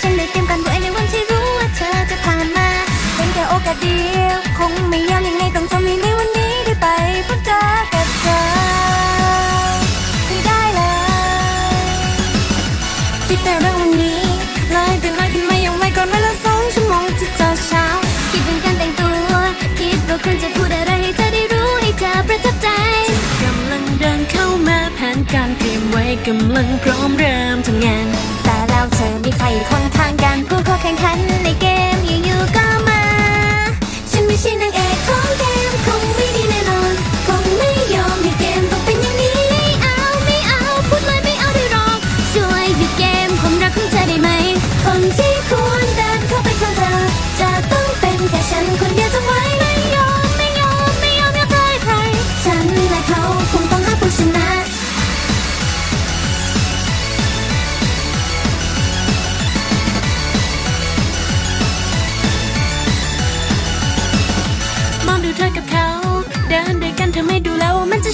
ฉันได้เตรียมกันไว้ในวันที่รู้ว่าเธอจะผ่านมา เป็นแค่โอกาสเดียว คงไม่ยอมยังไงต้องทำให้ในวันนี้ได้ไปพบเจอกับเธอให้ได้เลยคิดแต่เรื่องวันนี้เลยตื่นมาขึ้นมายังไม่ก่อนเวลาสองชั่วโมงที่เจอเช้า คิดถึงการแต่งตัว คิดว่าควรจะพูดอะไรให้เธอได้รู้ให้เธอประทับใจกำลังเดินเข้ามาแผนการเตรียมไว้กำลังพร้อมเริ่ม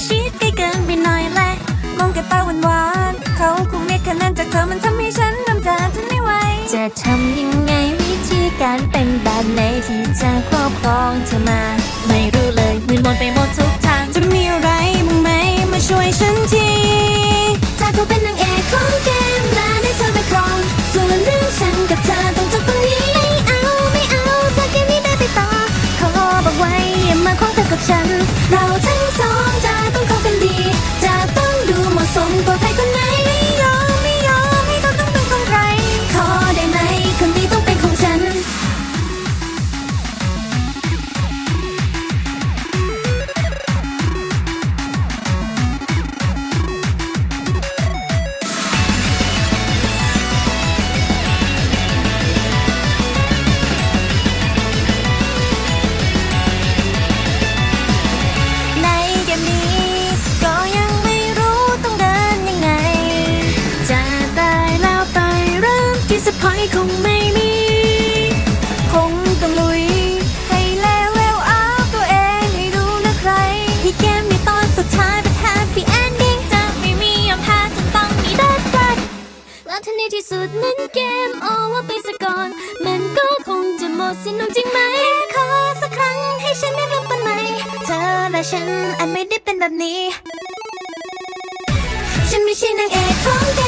ชิดใกล้เกินไปหน่อยแหละมองแค่ตาหวานหวานเขาคงเรียกคะแนนจากเธอมันทำให้ฉันน้ำตาจะไม่ไหวจะทำยังไงวิธีการเป็นแบบไหนที่จะครอบครองเธอมา ไม่รู้เลยมืนมนไปหมดทุกทางจะมีอะไรบ้างไหมมาช่วยฉันทีถ้าเธอเป็นนางเอกของเก ในที่สุดนั้นเกมโอเวอร์ไปซะก่อน มันก็คงจะหมดสิ้นลงจริงไหม ขอสักครั้งให้ฉันได้รับมันไหมเธอและฉันอาจไม่ได้เป็นแบบนี้ ฉันไม่ใช่นางเอกของเกม